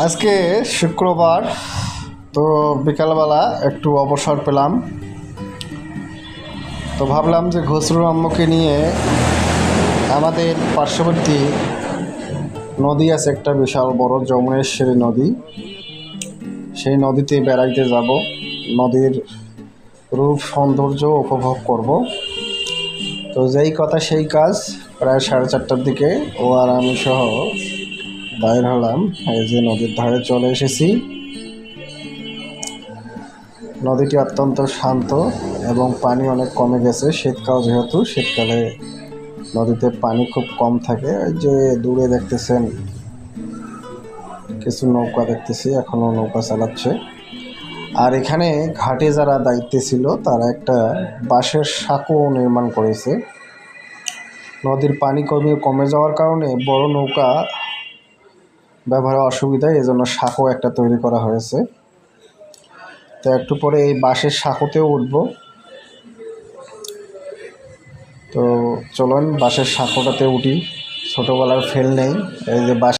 আজকে শুক্রবার, তো বিকালবেলা একটু অবসর পেলাম। তো ভাবলাম যে ঘসরু আম্মুকে নিয়ে আমাদের পার্শ্ববর্তী নদী আছে একটা বিশাল বড় যমুনেশ্বরী নদী। সেই নদীতে বেড়াইতে যাব, নদীর রূপ, সৌন্দর্য উপভোগ করব। তো যেই কথা সেই কাজ, প্রায় সাড়ে চারটার দিকে ও আর আমি সহ বাইর হলাম, এই যে নদীর ধারে চলে এসেছি। নদীটি অত্যন্ত শান্ত এবং পানি অনেক কমে গেছে, শীতকাল যেহেতু, শীতকালে নদীতে পানি খুব কম থাকে। ওই যে দূরে দেখতেছেন, কিছু নৌকা দেখতেছি এখনও নৌকা চালাচ্ছে। আর এখানে ঘাটে যারা দায়িত্বে ছিল, তারা একটা বাঁশের সাঁকো নির্মাণ করেছে। নদীর পানি কমে কমে যাওয়ার কারণে বড় নৌকা ব্যবহারে অসুবিধা এই জন্য সাঁকো একটা তৈরি করা হয়েছে। তো একটু পরে এই বাঁশের সাঁকোতেও উঠব। তো চলুন, বাঁশের সাঁকোটাতে উঠি। ছোটোবেলার ফেল নেই, এই যে বাঁশ